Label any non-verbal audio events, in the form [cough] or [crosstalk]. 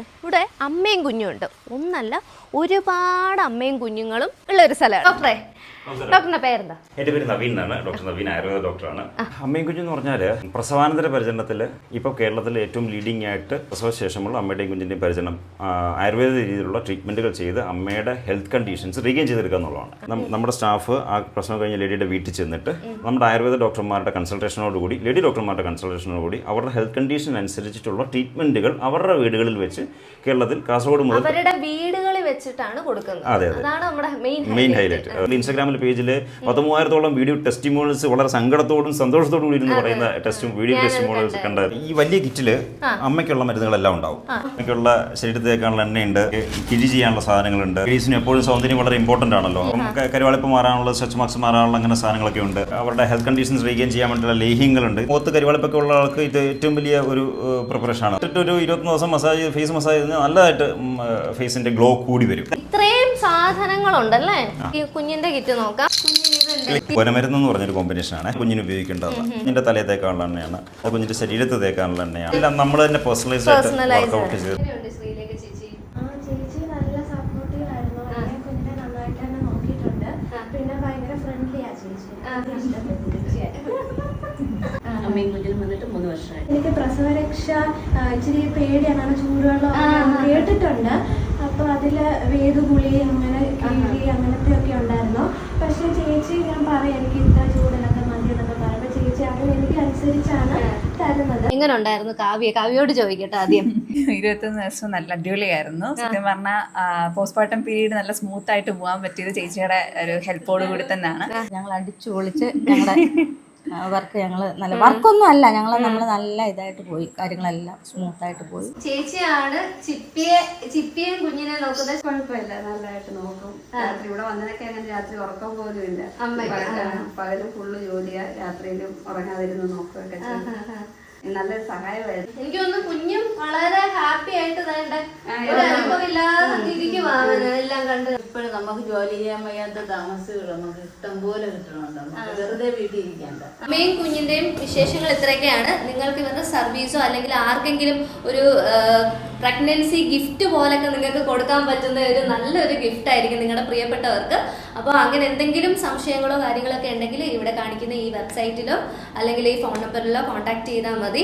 ഇവിടെ അമ്മയും കുഞ്ഞും ഉണ്ട്. ഒന്നല്ല ഒരുപാട് അമ്മയും കുഞ്ഞുങ്ങളും ഉള്ള ഒരു സ്ഥലമാണ്. ഡോക്ടറെ ഡോക്ടറിന്റെ പേരെന്താ? എന്റെ പേര് നവീൻ എന്നാണ്. ഡോക്ടർ നവീൻ ആയുർവേദ ഡോക്ടറാണ്. അമ്മയും കുഞ്ഞെന്ന് പറഞ്ഞാൽ പ്രസവാനന്തര പരിചരണത്തിൽ ഇപ്പോൾ കേരളത്തിൽ ഏറ്റവും ലീഡിംഗ് ആയിട്ട് പ്രസവശേഷമുള്ള അമ്മയുടെയും കുഞ്ഞിന്റെയും പരിചരണം ആയുർവേദ രീതിയിലുള്ള ട്രീറ്റ്മെന്റുകൾ ചെയ്ത് അമ്മയുടെ ഹെൽത്ത് കണ്ടീഷൻസ് റീഗെയിൻ ചെയ്തെടുക്കുക എന്നുള്ളതാണ്. നമ്മുടെ സ്റ്റാഫ് ആ പ്രസവം കഴിഞ്ഞ ലേഡിയുടെ വീട്ടിൽ ചെന്നിട്ട് നമ്മുടെ ആയുർവേദ ഡോക്ടർമാരുടെ കൺസൾട്ടേഷനോട് കൂടി ലേഡി ഡോക്ടർമാരുടെ കൺസൾട്ടേഷനോട് കൂടി അവരുടെ ഹെൽത്ത് കണ്ടീഷൻ അനുസരിച്ചിട്ടുള്ള ട്രീറ്റ്മെന്റുകൾ അവരുടെ വീടുകളിൽ വെച്ച് കേരളത്തിൽ കാസർഗോഡ് മുതൽ അവരുടെ വീടുകളിൽ വെച്ചിട്ടാണ് കൊടുക്കുന്നത്. അതെ, അതെ. അതാണ് നമ്മുടെ മെയിൻ മെയിൻ ഹൈലൈറ്റ് ഇൻസ്റ്റാഗ്രാമിൽ പേജിൽ പതിമൂവായിരത്തോളം വീഡിയോ ടെസ്റ്റിമോണൽസ് വളരെ സങ്കടത്തോടും സന്തോഷത്തോടും കൂടി ഇരുന്ന് പറയുന്ന ടെസ്റ്റ് വീഡിയോ ടെസ്റ്റിമോണൽസ് കണ്ട ഈ വലിയ കിറ്റിൽ അമ്മയ്ക്കുള്ള മരുന്നുകളെല്ലാം ഉണ്ടാവും. അമ്മയ്ക്കുള്ള ശരീരത്തേക്കാനുള്ള എണ്ണയുണ്ട്. കിഴി ചെയ്യാനുള്ള സാധനങ്ങളുണ്ട്. ഗ്രീസിന് എപ്പോഴും സൗന്ദര്യം വളരെ ഇമ്പോർട്ടന്റ് ആണല്ലോ. അപ്പം ക- കരുവാളിപ്പ് മാറാനുള്ള സ്വച്ച് മാർക്സ് മാറാനുള്ള അങ്ങനെ സാധനങ്ങളൊക്കെ ഉണ്ട്. അവരുടെ ഹെൽത്ത് കണ്ടീഷൻസ് റീഗെയിൻ ചെയ്യാൻ വേണ്ടിയുള്ള ലേഹ്യങ്ങളുണ്ട്. മുഖത്ത് കരുവാളിപ്പൊക്കെ ഉള്ള ആൾക്ക് ഇത് ഏറ്റവും വലിയ ഒരു പ്രിപ്പറേഷൻ ആണ്. ഒരു ഇരുപത്തൊന്ന് ദിവസം മസാജ് ഫേസ് മസാജ് ചെയ്ത് നല്ലതായിട്ട് ഫേസിന്റെ ഗ്ലോ കൂടി വരും. ഇത്രയും സാധനങ്ങളുണ്ടല്ലേ? ഈ കുഞ്ഞിന്റെ കിറ്റ് നോക്കാം. കൊനമരുന്ന് എന്ന് പറഞ്ഞൊരു കോമ്പിനേഷൻ ആണ്. കുഞ്ഞിന് ഉപയോഗിക്കേണ്ടത് കുഞ്ഞിന്റെ തലയിൽ തേക്കാനുള്ള എണ്ണയാണ്. അത് കുഞ്ഞിന്റെ ശരീരത്ത് തേക്കാനുള്ള എണ്ണയാണ്. എല്ലാം നമ്മൾ തന്നെ പേഴ്സണലൈസ് ആയിട്ട് Personalize ചെയ്ത് ചേച്ചി? ആ ചേച്ചി നല്ല സപ്പോർട്ടീവ് ആയിരുന്നു. കുഞ്ഞിനെ നന്നായിട്ട് നോക്കിയിട്ടുണ്ട്. പിന്നെ ഭയങ്കര ഫ്രണ്ട്ലി ചേച്ചി. എനിക്ക് പ്രസവരക്ഷ ഇച്ചിരി പേടിയാണ്. ചൂടുവെള്ളം കേട്ടിട്ടുണ്ട്. അതിൽ വേദുകുളി അങ്ങനെ കിഴി അങ്ങനത്തെ ഒക്കെ ഉണ്ടായിരുന്നു. പക്ഷെ ചേച്ചി ഞാൻ പറയാം എനിക്ക് ഇത്ര ചൂടിനൊക്കെ മതി എന്നൊക്കെ പറയുമ്പോൾ ചേച്ചി അത് എനിക്ക് അനുസരിച്ചാണ് തരുന്നത്. എങ്ങനെ ഉണ്ടായിരുന്നു കാവ്യ? കാവ്യോട് ചോദിക്കട്ടെ ആദ്യം. [laughs] ഇരുപത്തൊന്ന് ദിവസം നല്ല അടിപൊളിയായിരുന്നു. സത്യം പറഞ്ഞാൽ പോസ്റ്റ്മോർട്ടം പീരീഡ് നല്ല സ്മൂത്ത് ആയിട്ട് പോകാൻ പറ്റിയത് ചേച്ചിയുടെ ഒരു ഹെൽപ്പോട് കൂടി തന്നെയാണ്. ഞങ്ങൾ അടിച്ചു പൊളിച്ച് ഞങ്ങളുടെ വർക്ക് ഞങ്ങൾ നല്ല വർക്കൊന്നും അല്ല. ഞങ്ങൾ നമ്മൾ നല്ല ഇതായിട്ട് പോയി. കാര്യങ്ങളെല്ലാം സ്മൂത്ത് ആയിട്ട് പോയി. ചേച്ചിയാണ് ചിപ്പിയെ ചിപ്പിയും കുഞ്ഞിനെ നോക്കുന്നത്. കുഴപ്പമില്ല. നല്ലതായിട്ട് നോക്കും. രാത്രി ഇവിടെ വന്നതൊക്കെ അങ്ങനെ രാത്രി ഉറക്കം പോലും ഇല്ല. പകൽ ഫുള്ള് ജോലിയാ. രാത്രിയിലും ഉറങ്ങാതിരുന്ന് നോക്കുക നല്ല നല്ലൊരു സഹായമായിരുന്നു. എനിക്ക് തോന്നുന്നു കുഞ്ഞും വളരെ ഹാപ്പി ആയിട്ട് തന്നെ ഒരു അനുഭവമില്ലാതെ എല്ലാം കണ്ട് ഇപ്പോഴും നമുക്ക് ജോലി ചെയ്യാൻ വയ്യാത്ത താമസിക്കുള്ള നമുക്ക് ഇഷ്ടം പോലെ കിട്ടണുണ്ട് നമുക്ക് വെറുതെ വീട്ടിൽ ഇരിക്കണ്ട. അമ്മയും കുഞ്ഞിന്റെയും വിശേഷങ്ങൾ ഇത്രയൊക്കെയാണ്. നിങ്ങൾക്ക് ഇവരുടെ സർവീസോ അല്ലെങ്കിൽ ആർക്കെങ്കിലും ഒരു പ്രഗ്നൻസി ഗിഫ്റ്റ് പോലൊക്കെ നിങ്ങൾക്ക് കൊടുക്കാൻ പറ്റുന്ന ഒരു നല്ലൊരു ഗിഫ്റ്റ് ആയിരിക്കും നിങ്ങളുടെ പ്രിയപ്പെട്ടവർക്ക്. അപ്പോൾ അങ്ങനെ എന്തെങ്കിലും സംശയങ്ങളോ കാര്യങ്ങളൊക്കെ ഉണ്ടെങ്കിൽ ഇവിടെ കാണിക്കുന്ന ഈ വെബ്സൈറ്റിലോ അല്ലെങ്കിൽ ഈ ഫോൺ നമ്പറിലോ കോൺടാക്ട് ചെയ്താൽ മതി.